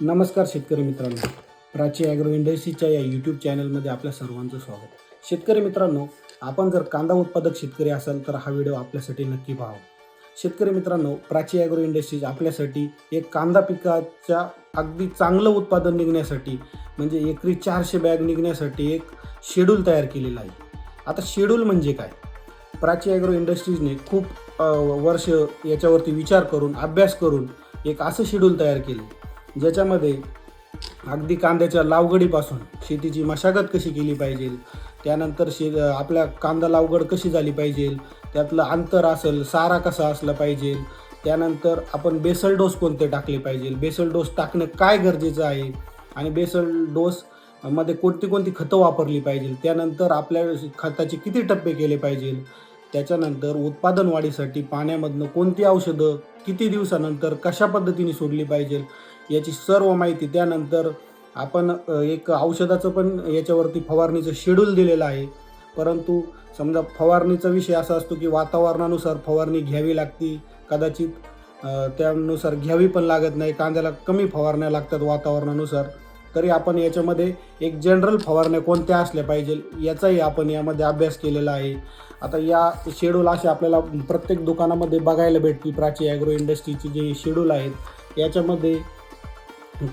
नमस्कार शेतकरी मित्रांनो. प्राची ॲग्रो इंडस्ट्रीच्या या यूट्यूब चॅनलमध्ये आपल्या सर्वांचं स्वागत. शेतकरी मित्रांनो आपण जर कांदा उत्पादक शेतकरी असाल तर हा व्हिडिओ आपल्यासाठी नक्की पाहावा. शेतकरी मित्रांनो प्राची ॲग्रो इंडस्ट्रीज आपल्यासाठी एक कांदा पिकाच्या अगदी चांगलं उत्पादन निघण्यासाठी म्हणजे एकरी चारशे बॅग निघण्यासाठी एक शेड्यूल तयार केलेला आहे. आता शेड्यूल म्हणजे काय? प्राची ॲग्रो इंडस्ट्रीजने खूप वर्ष याच्यावरती विचार करून अभ्यास करून एक असं शेड्यूल तयार केले. ज्याच्यामध्ये अगदी कांद्याच्या लावगडीपासून शेतीची मशागत कशी केली पाहिजे त्यानंतर शे आपल्या कांदा लावगड कशी झाली पाहिजे त्यातलं अंतर असेल सारा कसा असला पाहिजे त्यानंतर आपण बेसल डोस कोणते टाकले पाहिजे बेसल डोस टाकणं काय गरजेचं आहे आणि बेसल डोस मध्ये कोणती कोणती खतं वापरली पाहिजे त्यानंतर आपल्या खताचे किती टप्पे केले पाहिजे त्याच्यानंतर उत्पादन वाढीसाठी पाण्यामधनं कोणती औषधं किती दिवसानंतर कशा पद्धतीने सोडली पाहिजे याची सर्व माहिती त्यानंतर आपण एक औषधाचं पण याच्यावरती फवारणीचं शेड्यूल दिलेलं आहे. परंतु समजा फवारणीचा विषय असा असतो की वातावरणानुसार फवारणी घ्यावी लागती कदाचित त्यानुसार घ्यावी पण लागत नाही कांद्याला कमी फवारण्या लागतात वातावरणानुसार. तरी आपण याच्यामध्ये एक जनरल फवारण्या कोणत्या असल्या पाहिजे याचाही आपण यामध्ये अभ्यास केलेला आहे. आता या शेड्यूल असे आपल्याला प्रत्येक दुकानामध्ये बघायला भेटतील प्राची ॲग्रो इंडस्ट्रीची जे शेड्यूल आहेत याच्यामध्ये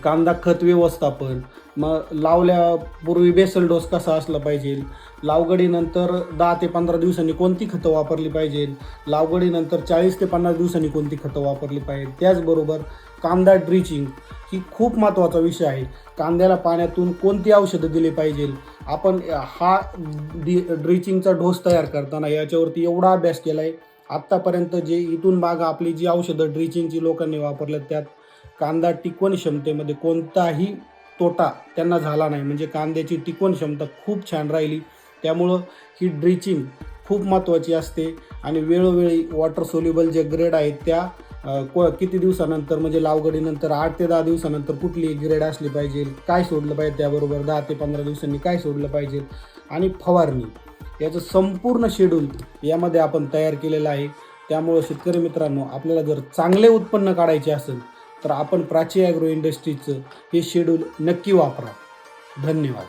कांदा खत व्यवस्थापन मग लावल्यापूर्वी बेसल डोस कसा असला पाहिजे लावगडीनंतर दहा ते पंधरा दिवसांनी कोणती खतं वापरली पाहिजे लावगडीनंतर चाळीस ते पन्नास दिवसांनी कोणती खतं वापरली पाहिजे त्याचबरोबर कांदा ड्रिचिंग ही खूप महत्त्वाचा विषय आहे. कांद्याला पाण्यातून कोणती औषधं दिली पाहिजे आपण हा डि ड्रिचिंगचा डोस तयार करताना याच्यावरती एवढा अभ्यास केला आहे आत्तापर्यंत जे इथून मागं आपली जी औषधं ड्रिचिंगची लोकांनी वापरल्या त्यात कांदा टिकवण क्षमतेमध्ये कोणताही तोटा त्यांना झाला नाही. म्हणजे कांद्याची टिकवण क्षमता खूप छान राहिली. त्यामुळं ही ड्रिचिंग खूप महत्त्वाची असते आणि वेळोवेळी वॉटर सोल्युबल जे ग्रेड आहेत त्या को किती दिवसानंतर म्हणजे लावगडीनंतर आठ ते दहा दिवसानंतर कुठली ग्रेड असली पाहिजे काय सोडलं पाहिजे त्याबरोबर दहा ते पंधरा दिवसांनी काय सोडलं पाहिजे आणि फवारणी. याचं संपूर्ण शेड्यूल यामध्ये आपण तयार केलेलं आहे. त्यामुळं शेतकरी मित्रांनो आपल्याला जर चांगले उत्पन्न काढायचे असेल तर आपण प्राची ॲग्रो इंडस्ट्रीचं हे शेड्यूल नक्की वापरा. धन्यवाद.